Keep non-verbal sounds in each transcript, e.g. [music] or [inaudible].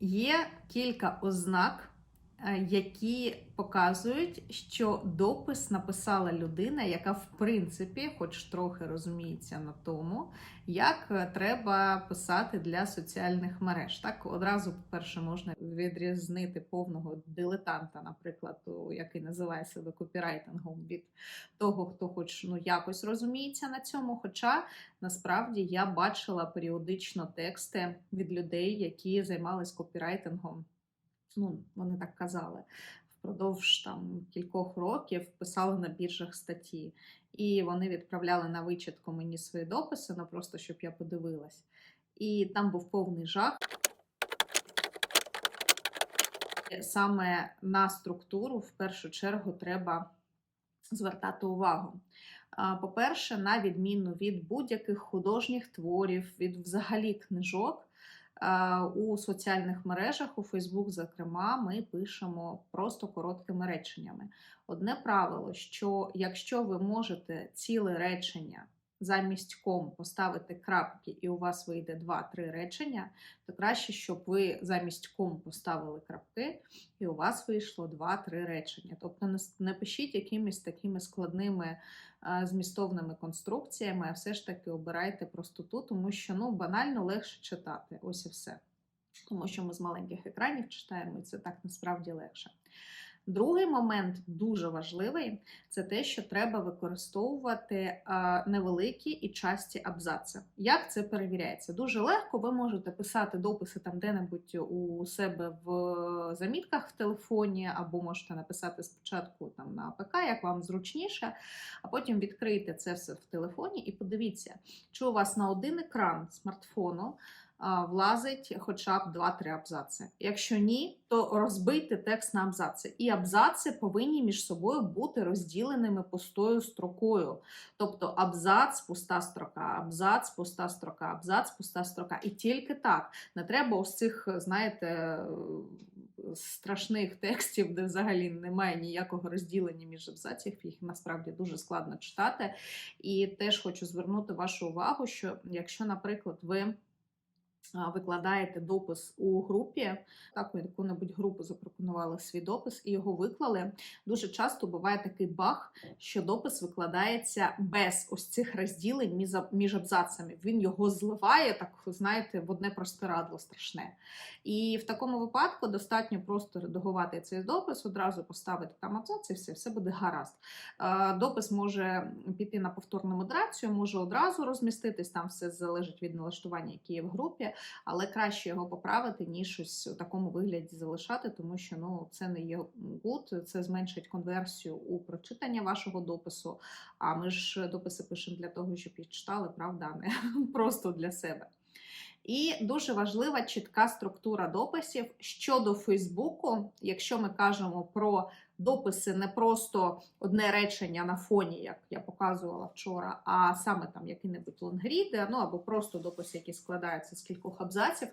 Є кілька ознак, які показують, що допис написала людина, яка в принципі, хоч трохи розуміється на тому, як е, треба писати для соціальних мереж. Так одразу, по-перше, можна відрізнити повного дилетанта, наприклад, який називає себе копірайтингом від того, хто хоч ну якось розуміється на цьому. Хоча насправді я бачила періодично тексти від людей, які займались копірайтингом. Ну, вони так казали. Впродовж там кількох років писали на біржах статті, і вони відправляли на вичітку мені свої дописи, ну просто щоб я подивилась. І там був повний жах. Саме на структуру в першу чергу треба звертати увагу. По-перше, на відміну від будь-яких художніх творів, від взагалі книжок, у соціальних мережах, у Фейсбук, зокрема, ми пишемо просто короткими реченнями. Одне правило, що якщо ви можете ціле речення замість ком поставити крапки, і у вас вийде 2-3 речення, то краще, щоб ви замість ком поставили крапки, і у вас вийшло 2-3 речення. Тобто не, пишіть якимись такими складними змістовними конструкціями, а все ж таки обирайте простоту, тому що ну, банально легше читати. Ось і все. Тому що ми з маленьких екранів читаємо, і це так насправді легше. Другий момент дуже важливий це те, що треба використовувати невеликі і часті абзаци. Як це перевіряється? Дуже легко. Ви можете писати дописи там де-небудь у себе в замітках в телефоні, або можете написати спочатку там на АПК, як вам зручніше, а потім відкрийте це все в телефоні і подивіться, чи у вас на один екран смартфону влазить хоча б 2-3 абзаци. Якщо ні, то розбийте текст на абзаци. І абзаци повинні між собою бути розділеними пустою строкою. Тобто абзац, пуста строка, абзац, пуста строка, абзац, пуста строка. І тільки так. Не треба ось цих, знаєте, страшних текстів, де взагалі немає ніякого розділення між абзаців, їх насправді дуже складно читати. І теж хочу звернути вашу увагу, що якщо, наприклад, ви викладаєте допис у групі, так, у яку-небудь групу запропонували свій допис і його виклали. Дуже часто буває такий баг, що допис викладається без ось цих розділень між, аб- між абзацами. Він його зливає, так знаєте, в одне простирадло страшне. І в такому випадку достатньо просто редагувати цей допис, одразу поставити там абзац і все, все буде гаразд. Допис може піти на повторну модерацію, може одразу розміститись, там все залежить від налаштування, які є в групі, але краще його поправити, ніж ось у такому вигляді залишати, тому що ну, це не є гуд, це зменшить конверсію у прочитання вашого допису. А ми ж дописи пишемо для того, щоб їх читали, правда, не [laughs] просто для себе. І дуже важлива чітка структура дописів щодо Фейсбуку, якщо ми кажемо про дописи не просто одне речення на фоні, як я показувала вчора, а саме там який-небудь лонгрід, ну або просто дописи, які складаються з кількох абзаців,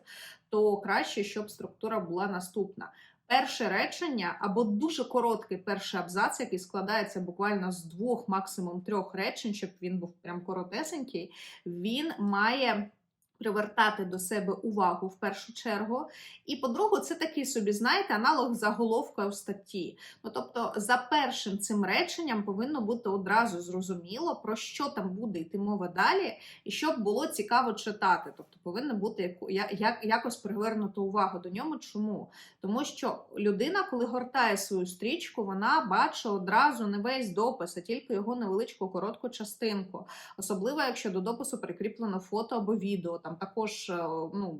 то краще, щоб структура була наступна. Перше речення або дуже короткий перший абзац, який складається буквально з двох, максимум трьох речень, щоб він був прям коротесенький, він має привертати до себе увагу в першу чергу. І по-друге, це такий собі, знаєте, аналог заголовка у статті. Ну, тобто, за першим цим реченням повинно бути одразу зрозуміло, про що там буде йти мова далі, і щоб було цікаво читати. Тобто повинно бути як, якось привернуто увагу до нього. Чому? Тому що людина, коли гортає свою стрічку, вона бачить одразу не весь допис, а тільки його невеличку коротку частинку. Особливо, якщо до допису прикріплено фото або відео, там також е, ну,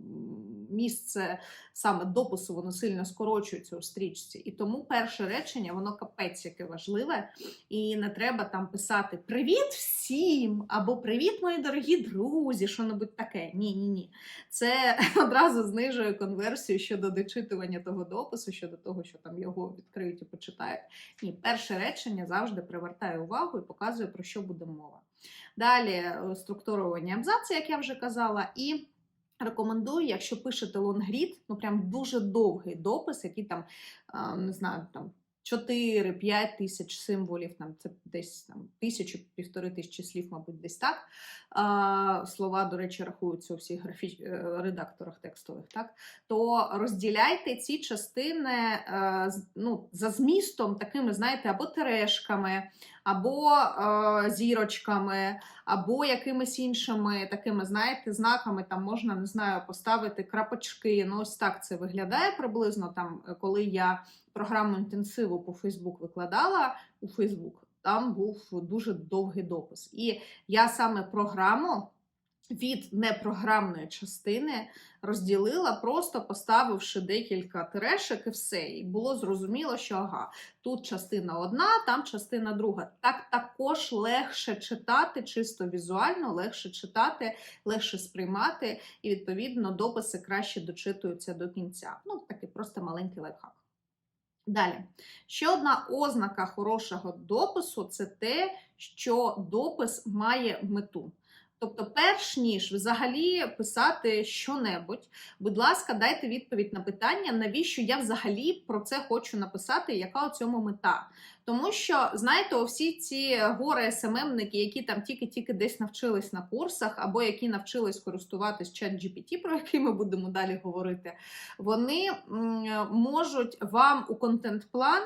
місце саме допису воно сильно скорочується у стрічці. І тому перше речення, воно капець яке важливе, і не треба там писати Привіт всім! або Привіт, мої дорогі друзі! що-небудь таке. Ні, ні, ні. Це [laughs] одразу знижує конверсію щодо дочитування того допису, щодо того, що там його відкриють і почитають. Ні, перше речення завжди привертає увагу і показує, про що буде мова. Далі е, структурування абзаци, як я вже казала, і рекомендую, якщо пишете лонгрід, ну прям дуже довгий допис, який там, не знаю, там 4-5 тисяч символів, там це десь там тисячу, півтори тисячі слів, мабуть, десь так. Слова, до речі, рахуються у всіх графіч... е, редакторах текстових, так? То розділяйте ці частини е, ну, за змістом, такими, знаєте, або терешками, або е, зірочками, або якимись іншими такими, знаєте, знаками. Там можна, не знаю, поставити крапочки. Ну, ось так це виглядає приблизно. Там, е, коли я програму інтенсиву по Фейсбук викладала у Фейсбук, там був дуже довгий допис. І я саме програму від непрограмної частини розділила, просто поставивши декілька терешок і все. І було зрозуміло, що ага, тут частина одна, там частина друга. Так також легше читати, чисто візуально, легше читати, легше сприймати, і відповідно дописи краще дочитуються до кінця. Ну, такий просто маленький лайфхак. Далі, ще одна ознака хорошого допису це те, що допис має мету. Тобто, перш ніж взагалі писати що-небудь, будь ласка, дайте відповідь на питання, навіщо я взагалі про це хочу написати, яка у цьому мета. Тому що, знаєте, всі ці гори СММники, які там тільки-тільки десь навчились на курсах, або які навчились користуватись чат GPT, про який ми будемо далі говорити, вони можуть вам у контент-план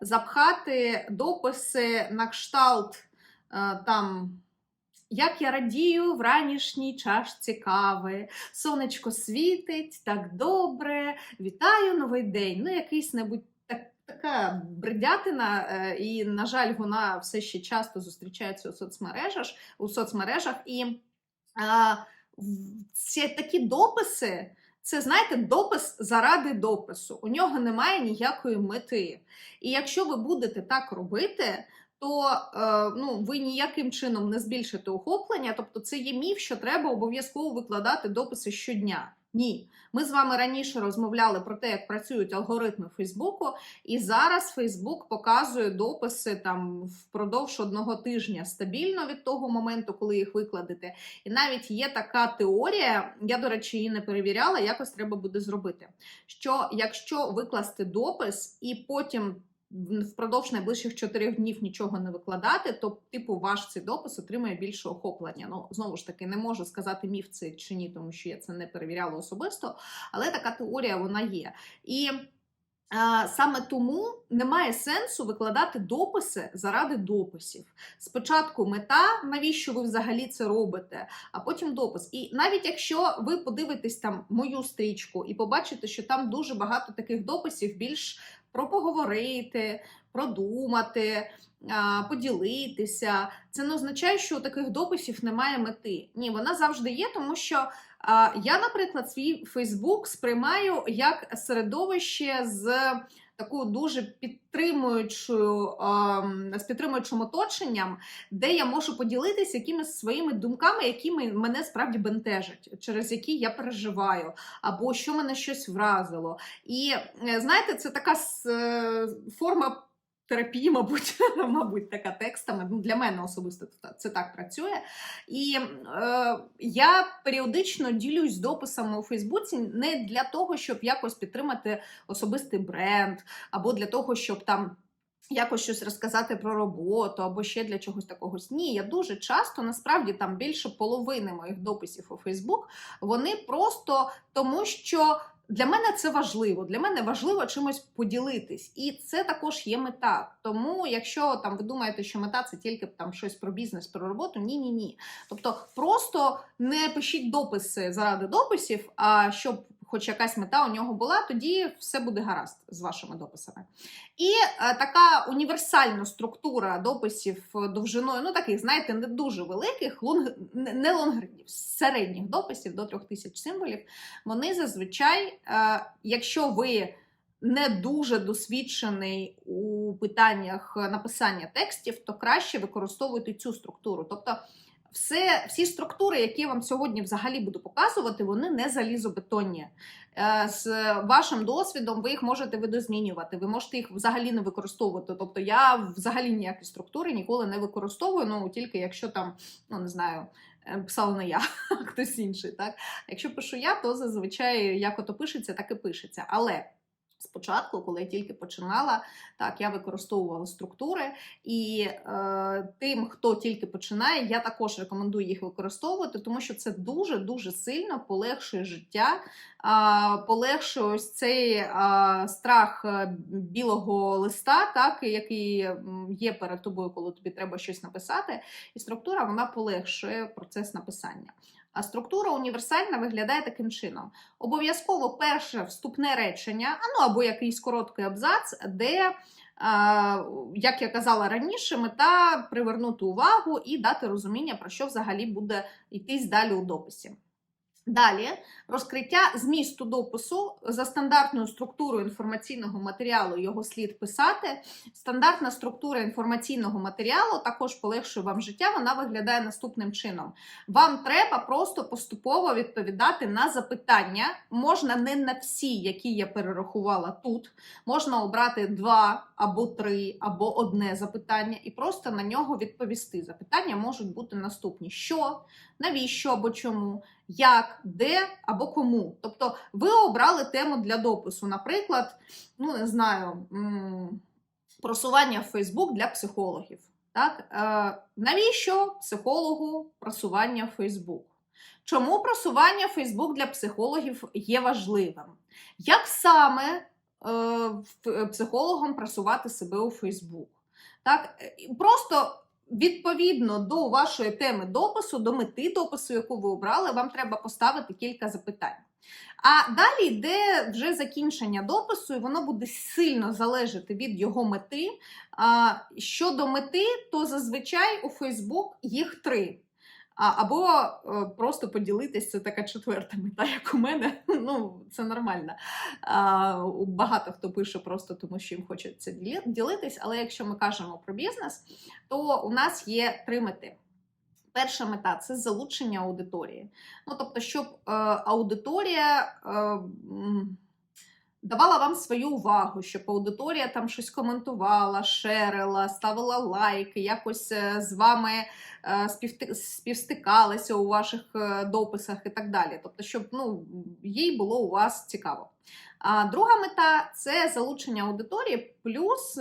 запхати дописи на кшталт е, там. Як я радію в ранішній чашці кави, сонечко світить так добре, вітаю новий день. Ну, якийсь небудь так, така бредятина, е, і, на жаль, вона все ще часто зустрічається у соцмережах, у соцмережах. І а, ці такі дописи. Це, знаєте, допис заради допису. У нього немає ніякої мети. І якщо ви будете так робити, то е, ну, ви ніяким чином не збільшите охоплення. Тобто, це є міф, що треба обов'язково викладати дописи щодня. Ні, ми з вами раніше розмовляли про те, як працюють алгоритми Фейсбуку, і зараз Фейсбук показує дописи там впродовж одного тижня стабільно від того моменту, коли їх викладете. І навіть є така теорія, я, до речі, її не перевіряла, якось треба буде зробити. Що якщо викласти допис і потім впродовж найближчих чотирьох днів нічого не викладати, то типу ваш цей допис отримає більше охоплення. Ну знову ж таки, не можу сказати міф це чи ні, тому що я це не перевіряла особисто, але така теорія вона є. І саме тому немає сенсу викладати дописи заради дописів. Спочатку мета, навіщо ви взагалі це робите, а потім допис. І навіть якщо ви подивитесь там мою стрічку і побачите, що там дуже багато таких дописів, більш про поговорити, продумати, поділитися. Це не означає, що у таких дописів немає мети. Ні, вона завжди є, тому що я, наприклад, свій Фейсбук сприймаю як середовище з такою дуже підтримуючою з підтримуючим оточенням, де я можу поділитися якимись своїми думками, які мен- мене справді бентежать, через які я переживаю, або що мене щось вразило. І е, знаєте, це така е, форма. Терапії, мабуть, [laughs] мабуть, така текстами. Ну, Для мене особисто це- так працює. І е, я періодично ділюсь дописами у Фейсбуці не для того, щоб якось підтримати особистий бренд, або для того, щоб там. Якось щось розказати про роботу або ще для чогось такого. Ні, я дуже часто, насправді там більше половини моїх дописів у Фейсбук, вони просто тому, що для мене це важливо. Для мене важливо чимось поділитись, і це також є мета. Тому, якщо там ви думаєте, що мета це тільки там щось про бізнес, про роботу, ні, ні, ні. Тобто, просто не пишіть дописи заради дописів, а щоб хоч якась мета у нього була, тоді все буде гаразд з вашими дописами. І е, така універсальна структура дописів е, довжиною, ну таких, знаєте, не дуже великих, лонг, не лонгридів, середніх дописів до 3000 символів. Вони зазвичай, е, якщо ви не дуже досвідчений у питаннях написання текстів, то краще використовуйте цю структуру. Тобто, все, всі структури, які я вам сьогодні взагалі буду показувати, вони не залізобетонні. Е, З вашим досвідом ви їх можете видозмінювати, ви можете їх взагалі не використовувати. Тобто я взагалі ніякі структури ніколи не використовую, ну тільки якщо там, ну не знаю, е, писала не я, [laughs] а хтось інший. Так? Якщо пишу я, то зазвичай як ото пишеться, так і пишеться. Але Спочатку, коли я тільки починала, так я використовувала структури, і е, тим, хто тільки починає, я також рекомендую їх використовувати, тому що це дуже дуже сильно полегшує життя, а, полегшує ось цей а, страх е, білого листа, так який є перед тобою, коли тобі треба щось написати. І структура вона полегшує процес написання. А структура універсальна виглядає таким чином: обов'язково перше вступне речення, ну або якийсь короткий абзац, де, е, як я казала раніше, мета привернути увагу і дати розуміння, про що взагалі буде йтись далі у дописі. Далі розкриття змісту допису за стандартною структурою інформаційного матеріалу його слід писати. Стандартна структура інформаційного матеріалу також полегшує вам життя. Вона виглядає наступним чином. Вам треба просто поступово відповідати на запитання. Можна не на всі, які я перерахувала тут. Можна обрати два або три, або одне запитання, і просто на нього відповісти. Запитання можуть бути наступні: що, навіщо або чому, як, де або кому. Тобто, ви обрали тему для допису, наприклад, ну не знаю, просування в Фейсбук для психологів. Так? Е, навіщо психологу просування в Фейсбук? Чому просування в Фейсбук для психологів є важливим? Як саме е, в- психологом просувати себе у Фейсбук? Так? Е, Просто відповідно до вашої теми допису, до мети допису, яку ви обрали, вам треба поставити кілька запитань. А далі йде вже закінчення допису, і воно буде сильно залежати від його мети. Щодо мети, то зазвичай у Фейсбук їх три. Або е, просто поділитись, це така четверта мета, як у мене. [laughs] Ну, це нормально. Багато хто пише просто тому, що їм хочеться ділитись. Але якщо ми кажемо про бізнес, то у нас є три мети. Перша мета це залучення аудиторії. Ну, тобто, щоб е, аудиторія е, давала вам свою увагу, щоб аудиторія там щось коментувала, шерила, ставила лайки, якось е, з вами е, співстикалася у ваших е, дописах і так далі. Тобто, щоб ну, їй було у вас цікаво. А друга мета це залучення аудиторії плюс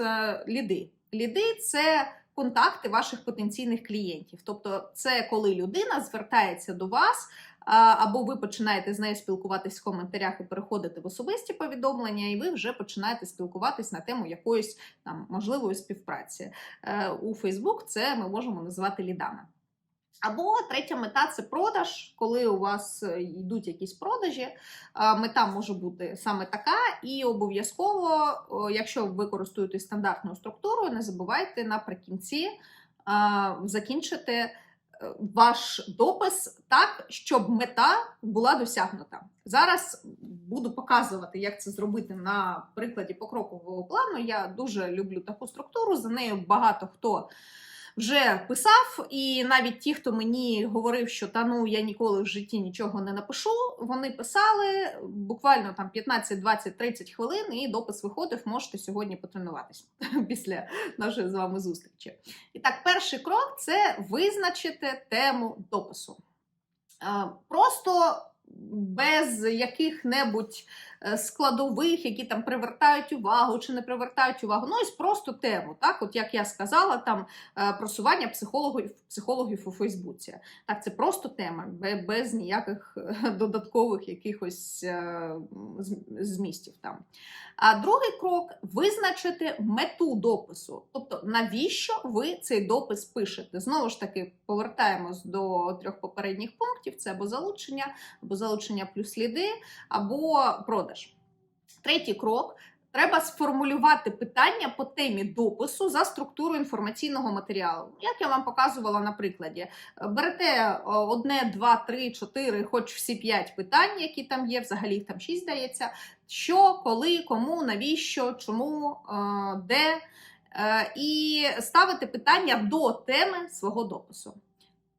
ліди. Ліди це контакти ваших потенційних клієнтів. Тобто, це коли людина звертається до вас, або ви починаєте з нею спілкуватись в коментарях і переходите в особисті повідомлення, і ви вже починаєте спілкуватись на тему якоїсь там можливої співпраці. Е, У Facebook це ми можемо називати лідами. Або третя мета це продаж, коли у вас е, йдуть якісь продажі. Мета може бути саме така, і обов'язково, якщо ви користуєтесь стандартною структурою, не забувайте наприкінці закінчити ваш допис так, щоб мета була досягнута. Зараз буду показувати, як це зробити на прикладі покрокового плану. Я дуже люблю таку структуру. За нею багато хто вже писав, і навіть ті, хто мені говорив, що та ну я ніколи в житті нічого не напишу, вони писали буквально там 15, 20, 30 хвилин, і допис виходив. Можете сьогодні потренуватись [laughs] після нашої з вами зустрічі. І так, перший крок це визначити тему допису. Е, Просто без яких-небудь складових, які там привертають увагу чи не привертають увагу. Ну, ось просто тему, так, от як я сказала, там е, просування психологів, психологів у Фейсбуці. Так, це просто тема, без ніяких е, додаткових якихось е, змістів там. А другий крок визначити мету допису. Тобто, навіщо ви цей допис пишете? Знову ж таки, повертаємось до трьох попередніх пунктів: це або залучення, або залучення плюс сліди, або продаж. Третій крок. Треба сформулювати питання по темі допису за структурою інформаційного матеріалу. Як я вам показувала на прикладі, берете е, одне, два, три, чотири, хоч всі п'ять питань, які там є, взагалі їх там шість здається. Що, коли, кому, навіщо, чому, е, де, Е, і ставити питання до теми свого допису.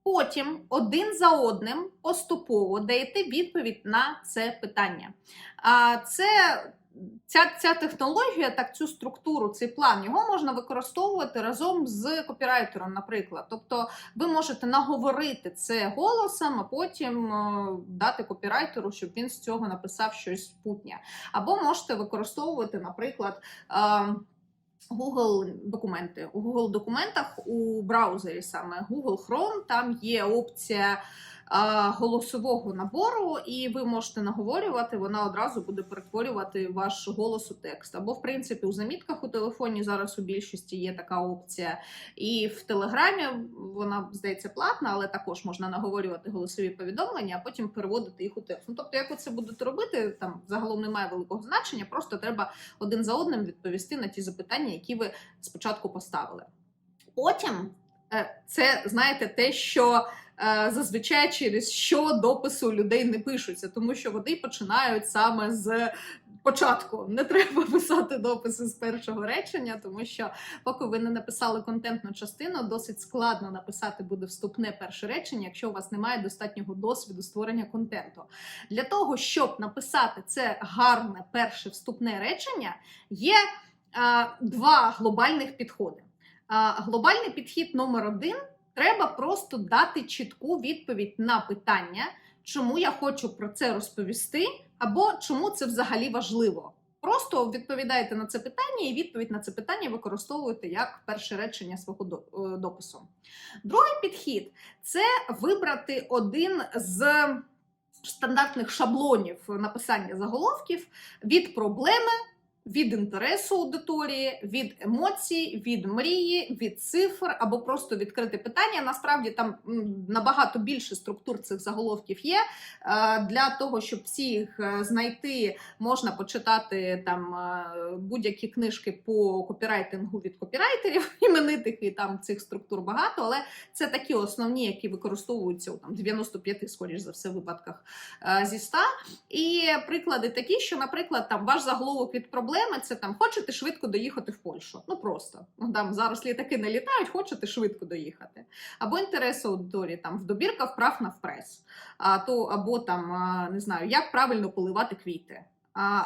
Потім один за одним поступово даєте відповідь на це питання. А це ця, ця технологія, так цю структуру, цей план, його можна використовувати разом з копірайтером, наприклад. Тобто ви можете наговорити це голосом, а потім е, дати копірайтеру, щоб він з цього написав щось путнє. Або можете використовувати, наприклад. Google документи. У Google документах у браузері саме Google Chrome, там є опція голосового набору, і ви можете наговорювати, вона одразу буде перетворювати ваш голос у текст. Або, в принципі, у замітках у телефоні зараз у більшості є така опція. І в Телеграмі вона здається платна, але також можна наговорювати голосові повідомлення, а потім переводити їх у текст. Ну, тобто, як ви це будете робити, там загалом немає великого значення, просто треба один за одним відповісти на ті запитання, які ви спочатку поставили. Потім е, це знаєте те, що зазвичай через що дописи у людей не пишуться, тому що вони починають саме з. Початку не треба [laughs] писати дописи з першого речення, тому що поки ви не написали контентну частину, досить складно написати буде вступне перше речення, якщо у вас немає достатнього досвіду створення контенту. Для того, щоб написати це гарне перше вступне речення, є а, два глобальних підходи. А, глобальний підхід номер один треба просто дати чітку відповідь на питання, чому я хочу про це розповісти, або чому це взагалі важливо. Просто відповідаєте на це питання, і відповідь на це питання використовуєте як перше речення свого е, допису. Другий підхід це вибрати один з стандартних шаблонів написання заголовків від проблеми, від інтересу аудиторії, від емоцій, від мрії, від цифр або просто відкрити питання. Насправді там набагато більше структур цих заголовків є. Е, Для того, щоб всі їх е, знайти, можна почитати там е, будь-які книжки по копірайтингу від копірайтерів [laughs] іменитих, і там цих структур багато, але це такі основні, які використовуються у там 95, скоріш за все, випадках зі 100. І приклади такі, що, наприклад, там ваш заголовок від проблеми це там хочете швидко доїхати в Польщу. Ну просто Ну, там зараз літаки не літають, хочете швидко доїхати. Або інтерес аудиторії, там в добірка вправ на впрес, а то або там не знаю, як правильно поливати квіти.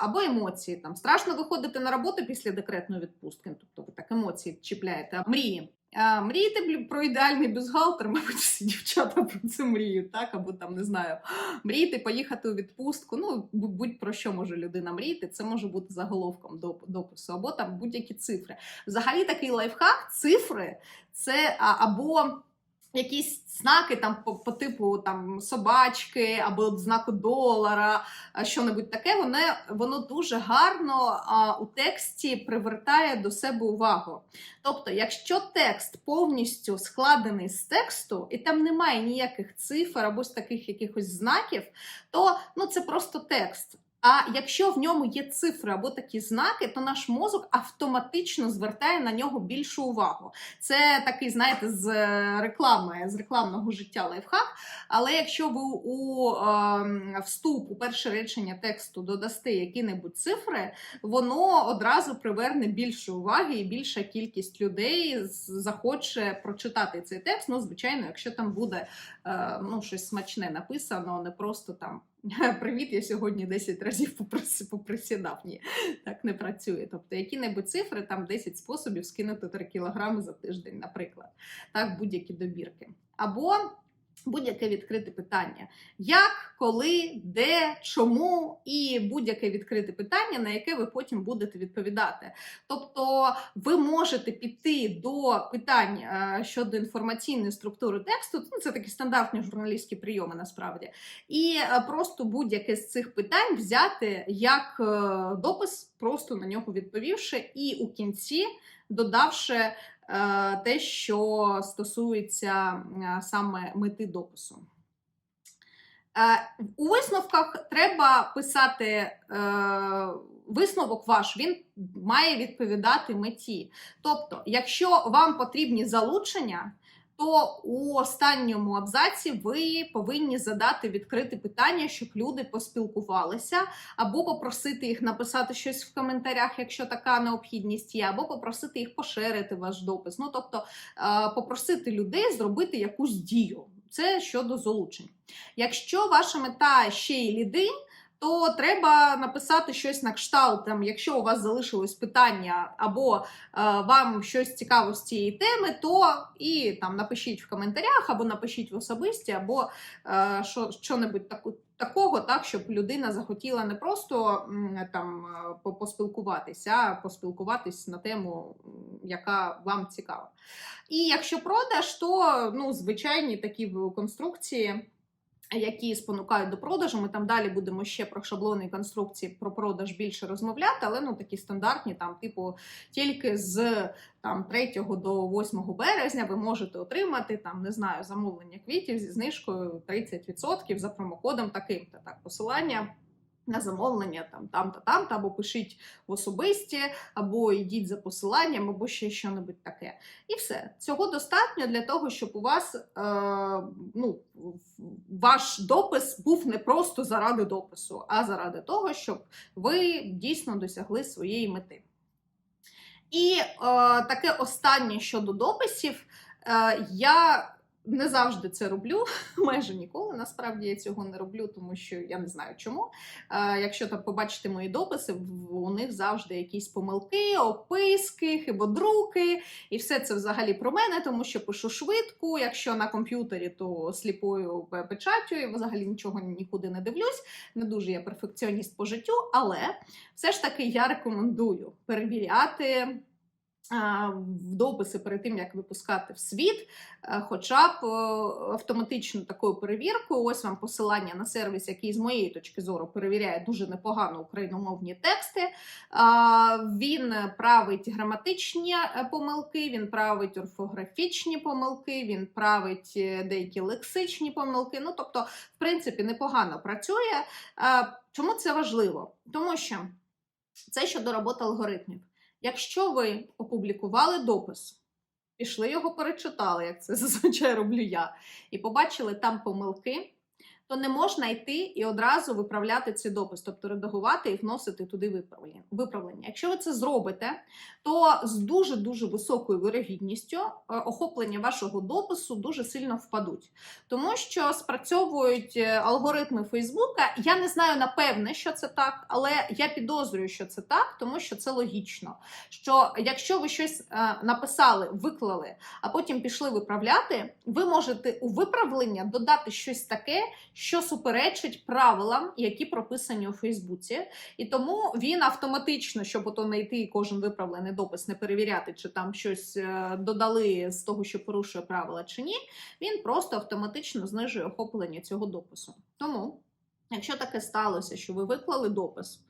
Або емоції там страшно виходити на роботу після декретної відпустки. Тобто ви так емоції чіпляєте. Мрії. А, Мрієте про ідеальний бюстгальтер, [laughs] мабуть, всі дівчата про це мріють, так? Або там не знаю, [gasps] мрійте поїхати у відпустку. Ну, будь-про що може людина мріяти, це може бути заголовком доп- допису, або там будь-які цифри. Взагалі такий лайфхак, цифри це або. Якісь знаки там по, по типу там собачки або знаку долара, що-небудь таке, воно, воно дуже гарно а, у тексті привертає до себе увагу. Тобто, якщо текст повністю складений з тексту, і там немає ніяких цифр або з таких якихось знаків, то ну, це просто текст. А якщо в ньому є цифри або такі знаки, то наш мозок автоматично звертає на нього більшу увагу. Це такий, знаєте, з е, реклами, з рекламного життя лайфхак. Але якщо ви у е, вступ у перше речення тексту додасте які-небудь цифри, воно одразу приверне більше уваги і більша кількість людей захоче прочитати цей текст. Ну, звичайно, якщо там буде е, ну, щось смачне написано, не просто там. [laughs] Привіт, я сьогодні 10 разів поприс- поприсідав. Ні, так не працює. Тобто, які-небудь цифри, там 10 способів скинути 3 кілограми за тиждень, наприклад. Так, будь-які добірки. Або будь-яке відкрите питання: як, коли, де, чому, і будь-яке відкрите питання, на яке ви потім будете відповідати. Тобто, ви можете піти до питань е, щодо інформаційної структури тексту. Ну, це такі стандартні журналістські прийоми насправді. І е, просто будь-яке з цих питань взяти як е, допис, просто на нього відповівши, і у кінці додавши те, що стосується е, саме мети допису. Е, У висновках треба писати е, висновок ваш, він має відповідати меті. Тобто, якщо вам потрібні залучення, то у останньому абзаці ви повинні задати відкрите питання, щоб люди поспілкувалися, або попросити їх написати щось в коментарях, якщо така необхідність є, або попросити їх поширити ваш допис. Ну тобто е, попросити людей зробити якусь дію. Це щодо залучень. Якщо ваша мета ще й ліди, то треба написати щось на кшталт. Там, якщо у вас залишилось питання, або е, вам щось цікаво з цієї теми, то і там напишіть в коментарях, або напишіть в особисті, або е, що, що-небудь таку. Такого, так, щоб людина захотіла не просто там е, поспілкуватися, а поспілкуватись на тему, яка вам цікава. І якщо продаж, то ну, звичайні такі конструкції, які спонукають до продажу. Ми там далі будемо ще про шаблони і конструкції про продаж більше розмовляти, але ну такі стандартні, там, типу, тільки з там 3 до 8 березня ви можете отримати там, не знаю, замовлення квітів зі знижкою 30% за промокодом таким-то так, посилання. На замовлення там там-то, там-то, або пишіть в особисті, або йдіть за посиланням, або ще що-небудь таке. І все. Цього достатньо для того, щоб у вас е, ну, ваш допис був не просто заради допису, а заради того, щоб ви дійсно досягли своєї мети. І е, таке останнє щодо дописів. Е, я не завжди це роблю, [laughs] майже ніколи. Насправді я цього не роблю, тому що я не знаю чому. Якщо там побачите мої дописи, у них завжди якісь помилки, описки, хибодруки, і все це взагалі про мене, тому що пишу швидко. Якщо на комп'ютері, то сліпою пе- печаттю, і взагалі нічого нікуди не дивлюсь. Не дуже я перфекціоніст по життю, але все ж таки я рекомендую перевіряти. В дописи перед тим, як випускати в світ, е, хоча б е, автоматичну такою перевіркою. Ось вам посилання на сервіс, який з моєї точки зору перевіряє дуже непогано україномовні тексти. Він править граматичні е, помилки, він править орфографічні помилки, він править деякі лексичні помилки. Ну, тобто, в принципі, непогано працює. Чому це важливо? Тому що це щодо роботи алгоритмів. Якщо ви опублікували допис, пішли його перечитали, як це зазвичай роблю я, і побачили там помилки, то не можна йти і одразу виправляти цей допис, тобто редагувати і вносити туди виправлення. Якщо ви це зробите, то з дуже дуже високою вирогідністю е, охоплення вашого допису дуже сильно впадуть, тому що спрацьовують е, алгоритми Фейсбука. Я не знаю напевне, що це так, але я підозрюю, що це так, тому що це логічно. Що якщо ви щось е, написали, виклали, а потім пішли виправляти, ви можете у виправлення додати щось таке, що суперечить правилам, які прописані у Фейсбуці. І тому він автоматично, щоб ото не йти кожен виправлений допис, не перевіряти, чи там щось е, додали з того, що порушує правила чи ні, він просто автоматично знижує охоплення цього допису. Тому, якщо таке сталося, що ви виклали допис,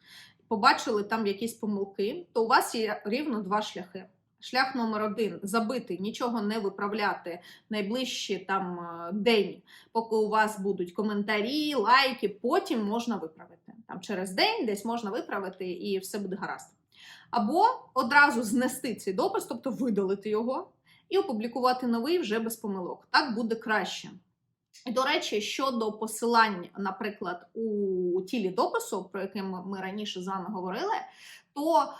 побачили там якісь помилки, то у вас є рівно два шляхи. Шлях номер один забити, нічого не виправляти найближчі там е, день, поки у вас будуть коментарі, лайки, потім можна виправити. Там через день десь можна виправити і все буде гаразд. Або одразу знести цей допис, тобто видалити його, і опублікувати новий вже без помилок. Так буде краще. І, до речі, щодо посилань, наприклад, у тілі допису, про яке ми раніше з вами говорили, то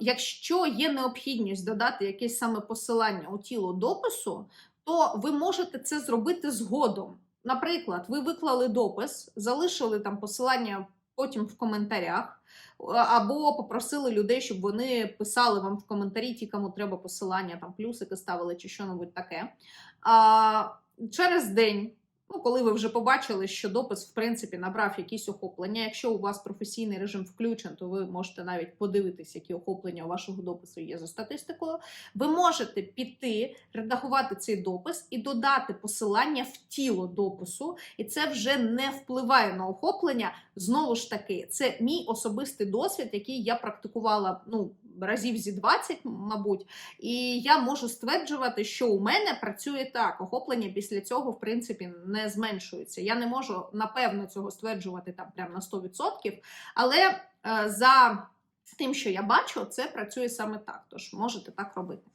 якщо є необхідність додати якесь саме посилання у тіло допису, то ви можете це зробити згодом. Наприклад, ви виклали допис, залишили там посилання потім в коментарях, або попросили людей, щоб вони писали вам в коментарі, ті, кому треба посилання, там плюсики ставили чи що-небудь таке. А, через день. Ну, коли ви вже побачили, що допис в принципі набрав якісь охоплення. Якщо у вас професійний режим включен, то ви можете навіть подивитись, які охоплення у вашого допису є за статистикою. Ви можете піти, редагувати цей допис і додати посилання в тіло допису, і це вже не впливає на охоплення. Знову ж таки, це мій особистий досвід, який я практикувала ну разів зі 20, мабуть. І я можу стверджувати, що у мене працює так. Охоплення після цього, в принципі, не зменшується. Я не можу напевно цього стверджувати там прямо на 100%, але е, за тим, що я бачу, це працює саме так. Тож можете так робити.